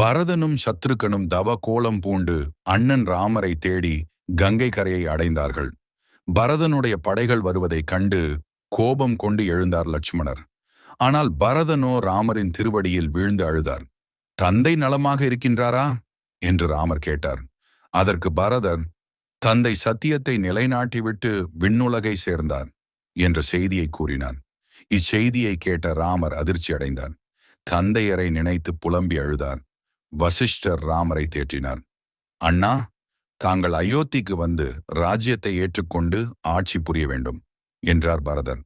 பரதனும் சத்ருக்கனும் தவ கோலம் பூண்டு அண்ணன் ராமரை தேடி கங்கை கரையை அடைந்தார்கள். பரதனுடைய படைகள் வருவதைக் கண்டு கோபம் கொண்டு எழுந்தார் லட்சுமணர். ஆனால் பரதனோ ராமரின் திருவடியில் வீழ்ந்து அழுதார். தந்தை நலமாக இருக்கின்றாரா? என்று ராமர் கேட்டார். அதற்கு பரதர் தந்தை சத்தியத்தை நிலைநாட்டிவிட்டு விண்ணுலகை சேர்ந்தார் என்ற செய்தியை கூறினார் இச்செய்தியை கேட்ட ராமர் அதிர்ச்சி அடைந்தார் தந்தையரை நினைத்து புலம்பி அழுதார். வசிஷ்டர் ராமரை தேற்றினார். அண்ணா தாங்கள் அயோத்திக்கு வந்து ராஜ்யத்தை ஏற்றுக்கொண்டு ஆட்சி புரிய வேண்டும் என்றார் பரதர்.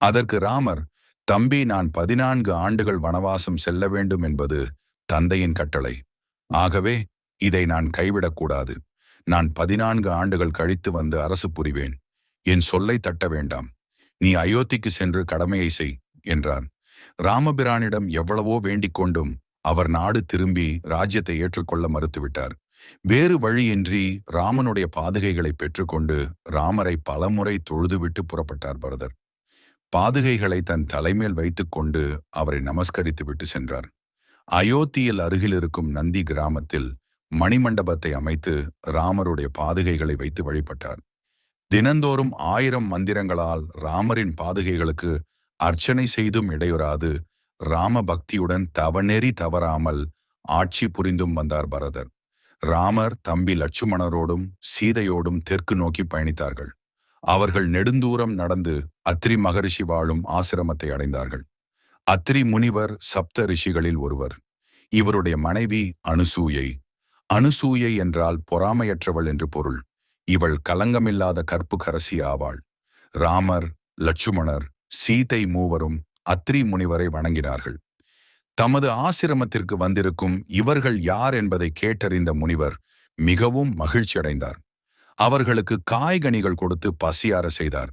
அதற்கு ராமர் தம்பி நான் பதினான்கு ஆண்டுகள் வனவாசம் செல்ல வேண்டும் என்பது தந்தையின் கட்டளை. ஆகவே இதை நான் கைவிடக்கூடாது நான் பதினான்கு ஆண்டுகள் கழித்து வந்து அரசு புரிவேன். என் சொல்லை தட்ட வேண்டாம். நீ அயோத்திக்கு சென்று கடமையை செய் என்றார். ராமபிரானிடம் எவ்வளவோ வேண்டிக் கொண்டும் அவர் நாடு திரும்பி ராஜ்யத்தை ஏற்றுக்கொள்ள மறுத்துவிட்டார். வேறு வழியின்றி ராமனுடைய பாதுகைகளை பெற்றுக்கொண்டு ராமரை பலமுறை தொழுதுவிட்டு புறப்பட்டார் பரதர். பாதுகைகளை தன் தலைமேல் வைத்துக்கொண்டு அவரை நமஸ்கரித்துவிட்டு சென்றார். அயோத்தியில் அருகில் இருக்கும் நந்தி கிராமத்தில் மணிமண்டபத்தை அமைத்து ராமருடைய பாதுகைகளை வைத்து வழிபட்டார். தினந்தோறும் ஆயிரம் மந்திரங்களால் ராமரின் பாதுகைகளுக்கு அர்ச்சனை செய்தும் இடையுறாது ராம பக்தியுடன் தவநெறி தவறாமல் ஆட்சி புரிந்தும் வந்தார் பரதர். ராமர் தம்பி லட்சுமணரோடும் சீதையோடும் தெற்கு நோக்கி பயணித்தார்கள். அவர்கள் நெடுந்தூரம் நடந்து அத்ரி மகரிஷி வாழும் ஆசிரமத்தை அடைந்தார்கள். அத்ரி முனிவர் சப்த ரிஷிகளில் ஒருவர். இவருடைய மனைவி அனுசூயை. அனுசூயை என்றால் பொறாமையற்றவள் என்று பொருள். இவள் கலங்கமில்லாத கற்பு கரசி ஆவாள். ராமர் லட்சுமணர் சீதை மூவரும் அத்ரி முனிவரை வணங்கினார்கள். தமது ஆசிரமத்திற்கு வந்திருக்கும் இவர்கள் யார் என்பதை கேட்டறிந்த முனிவர் மிகவும் மகிழ்ச்சியடைந்தார் அவர்களுக்கு காய்கனிகள் கொடுத்து பசியார செய்தார்.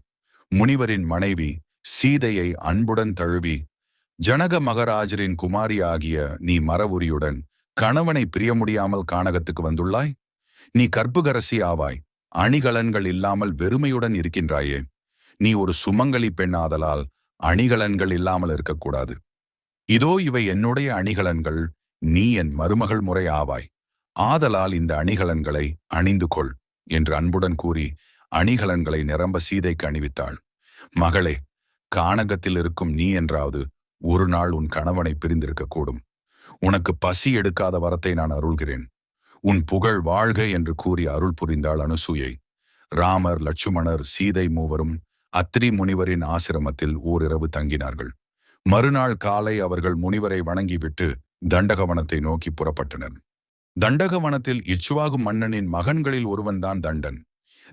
முனிவரின் மனைவி சீதையை அன்புடன் தழுவி ஜனக மகராஜரின் குமாரி ஆகிய நீ மரவுரியுடன் கணவனை பிரிய முடியாமல் கானகத்துக்கு வந்துள்ளாய்? நீ கற்புகரசி ஆவாய் அணிகலன்கள் இல்லாமல் வெறுமையுடன் இருக்கின்றாயே. நீ ஒரு சுமங்கலி பெண்ணாதலால் அணிகலன்கள் இல்லாமல் இருக்கக்கூடாது. இதோ இவை என்னுடைய அணிகலன்கள் நீ என் மருமகள் முறை ஆவாய். ஆதலால் இந்த அணிகலன்களை அணிந்து கொள் என்று அன்புடன் கூறி அணிகலன்களை நிரம்ப சீதைக்கு அணிவித்தாள். மகளே கானகத்தில் இருக்கும் நீ என்றாவது ஒரு நாள் உன் கணவனை பிரிந்திருக்கக்கூடும் உனக்கு பசி எடுக்காத வரத்தை நான் அருள்கிறேன். உன் புகழ் வாழ்க என்று கூறி அருள் புரிந்தாள் அனுசூயை. ராமர் லட்சுமணர் சீதை மூவரும் அத்ரி முனிவரின் ஆசிரமத்தில் ஓரிரவு தங்கினார்கள். மறுநாள் காலை அவர்கள் முனிவரை வணங்கிவிட்டு தண்டகவனத்தை நோக்கி புறப்பட்டனர். தண்டகவனத்தில் இச்சுவாகு மன்னனின் மகன்களில் ஒருவன்தான் தண்டன்.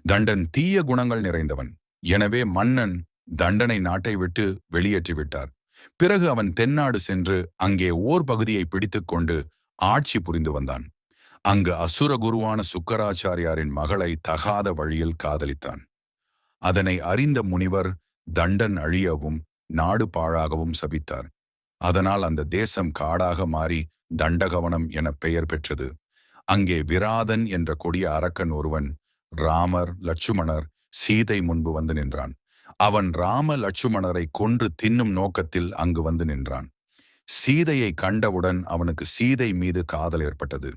தண்டன் தீய குணங்கள் நிறைந்தவன். எனவே மன்னன் தண்டனை நாட்டை விட்டு வெளியேற்றிவிட்டார். பிறகு அவன் தென்னாடு சென்று அங்கே ஓர் பகுதியை பிடித்துக்கொண்டு ஆட்சி புரிந்து வந்தான். அங்கு அசுர குருவான சுக்கராச்சாரியாரின் மகளை தகாத வழியில் காதலித்தான். அதனை அறிந்த முனிவர் தண்டன் அழியவும் நாடு பாழாகவும் சபித்தார். அதனால் அந்த தேசம் காடாக மாறி தண்டகவனம் என பெயர் பெற்றது. அங்கே விராதன் என்ற கொடிய அரக்கன் ஒருவன் ராமர் லட்சுமணர் சீதை முன்பு வந்து நின்றான். அவன் ராம லட்சுமணரை கொன்று தின்னும் நோக்கத்தில் அங்கு வந்து நின்றான். சீதையை கண்டவுடன் அவனுக்கு சீதை மீது காதல் ஏற்பட்டது.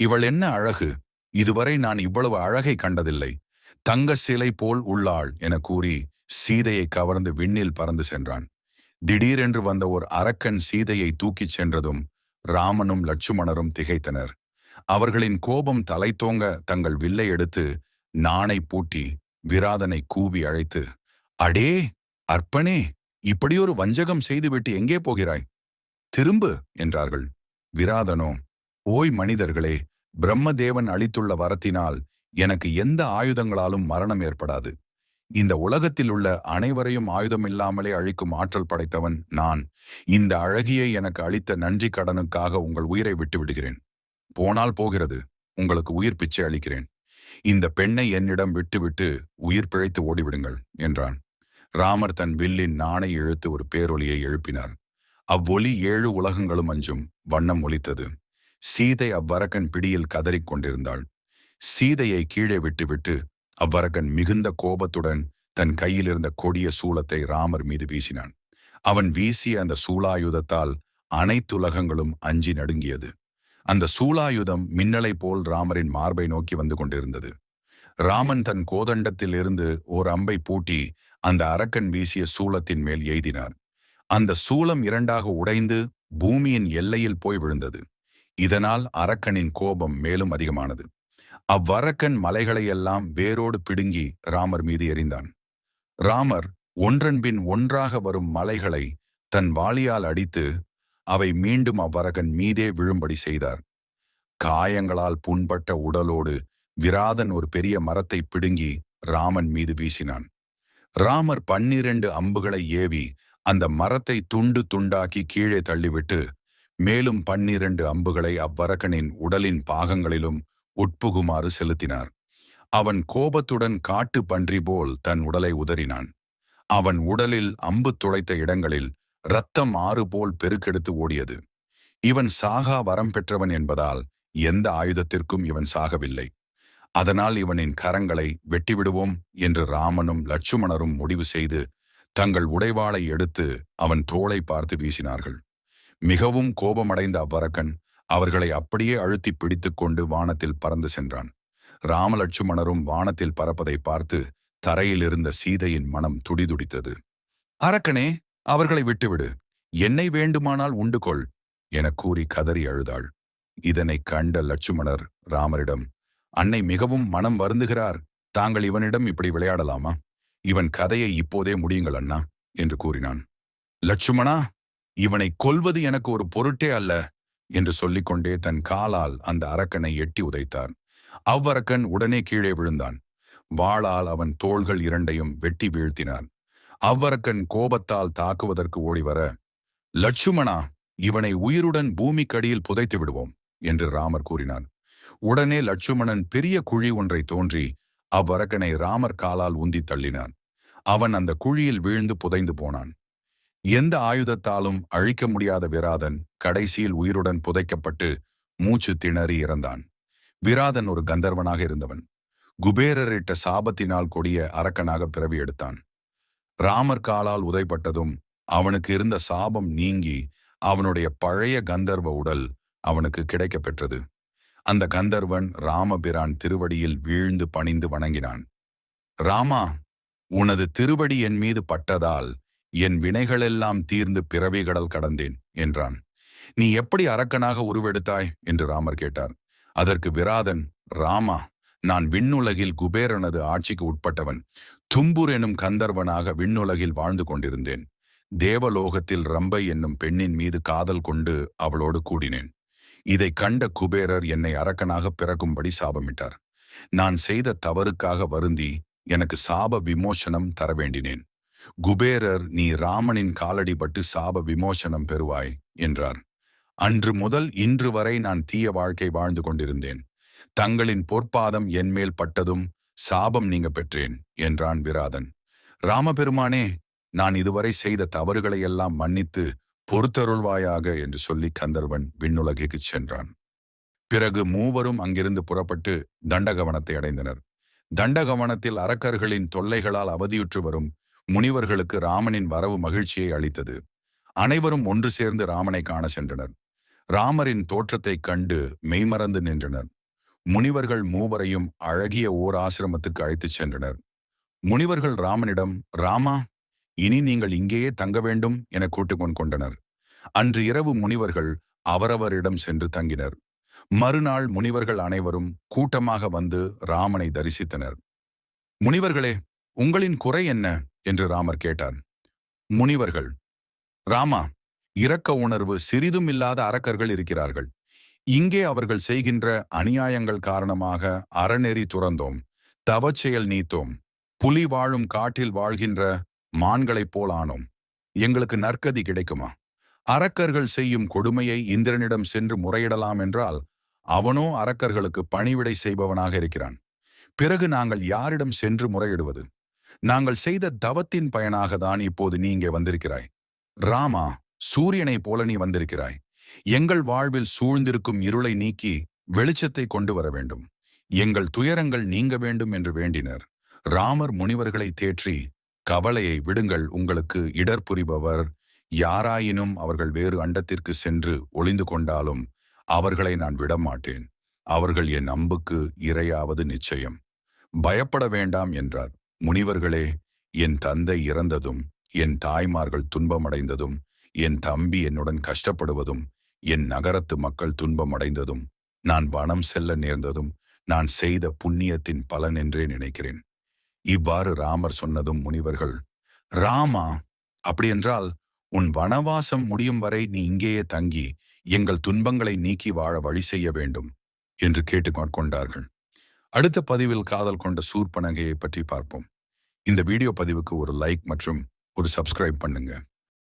இவள் என்ன அழகு? இதுவரை நான் இவ்வளவு அழகை கண்டதில்லை. தங்க சிலை போல் உள்ளாள் என கூறி சீதையை கவர்ந்து விண்ணில் பறந்து சென்றான். திடீரென்று வந்த ஒரு அரக்கன் சீதையை தூக்கிச் சென்றதும் ராமனும் லட்சுமணரும் திகைத்தனர். அவர்களின் கோபம் தலைத்தோங்க தங்கள் வில்லை எடுத்து நாணை பூட்டி விராதனை கூவி அழைத்து அடே அற்பனே இப்படியொரு வஞ்சகம் செய்துவிட்டு எங்கே போகிறாய்? திரும்பு என்றார்கள். விராதனோ ஓய் மனிதர்களே பிரம்மதேவன் அளித்துள்ள வரத்தினால் எனக்கு எந்த ஆயுதங்களாலும் மரணம் ஏற்படாது. இந்த உலகத்தில் உள்ள அனைவரையும் ஆயுதம் இல்லாமலே அழிக்கும் ஆற்றல் படைத்தவன் நான். இந்த அழகியை எனக்கு அளித்த நன்றி கடனுக்காக உங்கள் உயிரை விட்டு விடுகிறேன். போனால் போகிறது. உங்களுக்கு உயிர் பிச்சை அளிக்கிறேன். இந்த பெண்ணை என்னிடம் விட்டுவிட்டு உயிர் பிழைத்து ஓடிவிடுங்கள் என்றான். ராமர் தன் வில்லின் நாணை இழுத்து ஒரு பேரொலியை எழுப்பினார். அவ்வொலி ஏழு உலகங்களும் அஞ்சும். வண்ணம் ஒலித்தது. சீதை அவ்வரக்கன் பிடியில் கதறிக் கொண்டிருந்தாள். சீதையை கீழே விட்டுவிட்டு அவ்வரகன் மிகுந்த கோபத்துடன் தன் கையில் இருந்த கொடிய சூளத்தை ராமர் மீது வீசினான். அவன் வீசிய அந்த சூலாயுதத்தால் அனைத்துலகங்களும் அஞ்சி நடுங்கியது. அந்த சூலாயுதம் மின்னலை போல் ராமரின் மார்பை நோக்கி வந்து கொண்டிருந்தது. ராமன் தன் கோதண்டத்தில் இருந்து ஓர் அம்பை பூட்டி அந்த அரக்கன் வீசிய சூலத்தின் மேல் எய்தினார். அந்த சூலம் இரண்டாக உடைந்து பூமியின் எல்லையில் போய் விழுந்தது. இதனால் அரக்கனின் கோபம் மேலும் அதிகமானது. அவ்வரக்கன் மலைகளையெல்லாம் வேரோடு பிடுங்கி ராமர் மீது எறிந்தான். ராமர் ஒன்றன்பின் ஒன்றாக வரும் மலைகளை தன் வாளியால் அடித்து அவை மீண்டும் அவ்வரகன் மீதே விழும்படி செய்தார். காயங்களால் புண்பட்ட உடலோடு விராதன் ஒரு பெரிய மரத்தை பிடுங்கி ராமன் மீது வீசினான். ராமர் பன்னிரண்டு அம்புகளை ஏவி அந்த மரத்தை துண்டு துண்டாக்கி கீழே தள்ளிவிட்டு மேலும் பன்னிரண்டு அம்புகளை அவ்வரகனின் உடலின் பாகங்களிலும் உட்புகுமாறு செலுத்தினார். அவன் கோபத்துடன் காட்டு பன்றி போல் தன் உடலை உதறினான். அவன் உடலில் அம்பு துளைத்த இடங்களில் இரத்தம் ஆறு போல் பெருக்கெடுத்து ஓடியது. இவன் சாகா வரம் பெற்றவன் என்பதால் எந்த ஆயுதத்திற்கும் இவன் சாகவில்லை. அதனால் இவனின் கரங்களை வெட்டிவிடுவோம் என்று ராமனும் லட்சுமணரும் முடிவு செய்து தங்கள் உடைவாளை எடுத்து அவன் தோளை பார்த்து வீசினார்கள். மிகவும் கோபமடைந்த அவ்வரக்கன் அவர்களை அப்படியே அழுத்தி பிடித்துக்கொண்டு வானத்தில் பறந்து சென்றான். ராமலட்சுமணரும் வானத்தில் பறப்பதை பார்த்து தரையிலிருந்த சீதையின் மனம் துடிதுடித்தது. அரக்கனே அவர்களை விட்டுவிடு. என்னை வேண்டுமானால் உண்டு கொள் எனக் கூறி கதறி அழுதாள். இதனை கண்ட லட்சுமணர் ராமரிடம் அன்னை மிகவும் மனம் வருந்துகிறார். தாங்கள் இவனிடம் இப்படி விளையாடலாமா? இவன் கதையை இப்போதே முடியுங்கள் அண்ணா என்று கூறினான். லட்சுமணா இவனை கொல்வது எனக்கு ஒரு பொருட்டே அல்ல. என்று சொல்லிக்கொண்டே தன் காலால் அந்த அரக்கனை எட்டி உதைத்தார். அவ்வரக்கன் உடனே கீழே விழுந்தான். வாளால் அவன் தோள்கள் இரண்டையும் வெட்டி வீழ்த்தினான். அவ்வரக்கன் கோபத்தால் தாக்குவதற்கு ஓடிவர லட்சுமணா இவனை உயிருடன் பூமிக்கடியில் புதைத்து விடுவோம் என்று ராமர் கூறினார் உடனே லட்சுமணன் பெரிய குழி ஒன்றை தோன்றி அவ்வரக்கனை ராமர் காலால் உந்தி தள்ளினான். அவன் அந்த குழியில் வீழ்ந்து புதைந்து போனான். எந்த ஆயுதத்தாலும் அழிக்க முடியாத விராதன் கடைசியில் உயிருடன் புதைக்கப்பட்டு மூச்சு திணறி இறந்தான். விராதன் ஒரு கந்தர்வனாக இருந்தவன். குபேரரிட்ட சாபத்தினால் கொடிய அரக்கனாக பிறவி எடுத்தான். ராமர் காலால் உதைப்பட்டதும் அவனுக்கு இருந்த சாபம் நீங்கி அவனுடைய பழைய கந்தர்வ உடல் அவனுக்கு கிடைக்க பெற்றது. அந்த கந்தர்வன் ராமபிரான் திருவடியில் வீழ்ந்து பணிந்து வணங்கினான். ராமா உனது திருவடி என் மீது பட்டதால் என் வினைகளெல்லாம் தீர்ந்து பிறவி கடல் கடந்தேன் என்றான். நீ எப்படி அரக்கனாக உருவெடுத்தாய்? என்று ராமர் கேட்டார். அதற்கு விராதன் ராமா நான் விண்ணுலகில் குபேரனது ஆட்சிக்கு உட்பட்டவன். தும்புர் எனும் கந்தர்வனாக விண்ணுலகில் வாழ்ந்து கொண்டிருந்தேன். தேவலோகத்தில் ரம்பை என்னும் பெண்ணின் மீது காதல் கொண்டு அவளோடு கூடினேன். இதை கண்ட குபேரர் என்னை அரக்கனாக பிறக்கும்படி சாபமிட்டார். நான் செய்த தவறுக்காக வருந்தி எனக்கு சாப விமோசனம் தர வேண்டினேன் குபேரர் நீ ராமனின் காலடிபட்டு சாப விமோசனம் பெறுவாய் என்றார். அன்று முதல் இன்று வரை நான் தீய வாழ்க்கை வாழ்ந்து கொண்டிருந்தேன். தங்களின் பொற்பாதம் என்மேல் பட்டதும் சாபம் நீங்க பெற்றேன் என்றான் விராதன். ராமபெருமானே நான் இதுவரை செய்த தவறுகளை எல்லாம் மன்னித்து பொறுத்தருள்வாயாக என்று சொல்லி கந்தர்வன் விண்ணுலகிற்கு சென்றான். பிறகு மூவரும் அங்கிருந்து புறப்பட்டு தண்டகவனத்தை அடைந்தனர். தண்டகவனத்தில் அரக்கர்களின் தொல்லைகளால் அவதியுற்று வரும் முனிவர்களுக்கு ராமனின் வரவு மகிழ்ச்சியை அளித்தது. அனைவரும் ஒன்று சேர்ந்து ராமனை காண சென்றனர். ராமரின் தோற்றத்தைக் கண்டு மெய்மறந்து நின்றனர். முனிவர்கள் மூவரையும் அழகிய ஓர் ஆசிரமத்துக்கு அழைத்துச் சென்றனர். முனிவர்கள் ராமனிடம் ராமா இனி நீங்கள் இங்கேயே தங்க வேண்டும் என கூட்டுக்கொண்டு கொண்டனர் அன்று இரவு முனிவர்கள் அவரவரிடம் சென்று தங்கினர். மறுநாள் முனிவர்கள் அனைவரும் கூட்டமாக வந்து ராமனை தரிசித்தனர். முனிவர்களே உங்களின் குறை என்ன? என்று ராமர் கேட்டார். முனிவர்கள் ராமா இரக்க உணர்வு சிறிதும் இல்லாத அரக்கர்கள் இருக்கிறார்கள். இங்கே அவர்கள் செய்கின்ற அநியாயங்கள் காரணமாக அறநெறி துறந்தோம் தவச்செயல் நீத்தோம் புலி வாழும் காட்டில் வாழ்கின்ற மான்களைப் போல் ஆனோம். எங்களுக்கு நற்கதி கிடைக்குமா? அரக்கர்கள் செய்யும் கொடுமையை இந்திரனிடம் சென்று முறையிடலாம் என்றால் அவனோ அரக்கர்களுக்கு பணிவிடை செய்பவனாக இருக்கிறான். பிறகு நாங்கள் யாரிடம் சென்று முறையிடுவது? நாங்கள் செய்த தவத்தின் பயனாக தான் இப்போது நீ இங்கே வந்திருக்கிறாய். ராமா சூரியனைப் போல நீ வந்திருக்கிறாய். எங்கள் வாழ்வில் சூழ்ந்திருக்கும் இருளை நீக்கி வெளிச்சத்தை கொண்டு வர வேண்டும். எங்கள் துயரங்கள் நீங்க வேண்டும் என்று வேண்டினர். ராமர் முனிவர்களை தேற்றி கவலையை விடுங்கள் உங்களுக்கு இடர் புரிபவர் யாராயினும் அவர்கள் வேறு அண்டத்திற்கு சென்று ஒளிந்து கொண்டாலும் அவர்களை நான் விடமாட்டேன். அவர்கள் என் அம்புக்கு இரையாவது நிச்சயம். பயப்பட வேண்டாம் என்றார். முனிவர்களே என் தந்தை இறந்ததும் என் தாய்மார்கள் துன்பமடைந்ததும் என் தம்பி என்னுடன் கஷ்டப்படுவதும் என் நகரத்து மக்கள் துன்பமடைந்ததும் நான் வனம் செல்ல நேர்ந்ததும் நான் செய்த புண்ணியத்தின் பலன் என்றே நினைக்கிறேன். இவ்வாறு ராமர் சொன்னதும் முனிவர்கள் ராமா அப்படியென்றால் உன் வனவாசம் முடியும் வரை நீ இங்கேயே தங்கி எங்கள் துன்பங்களை நீக்கி வாழ வழி செய்ய வேண்டும் என்று கேட்டுக்கொண்டார்கள் அடுத்த பதிவில் காதல் கொண்ட சூர்பனகையை பற்றி பார்ப்போம். இந்த வீடியோ பதிவுக்கு ஒரு லைக் மற்றும் ஒரு சப்ஸ்கிரைப் பண்ணுங்க.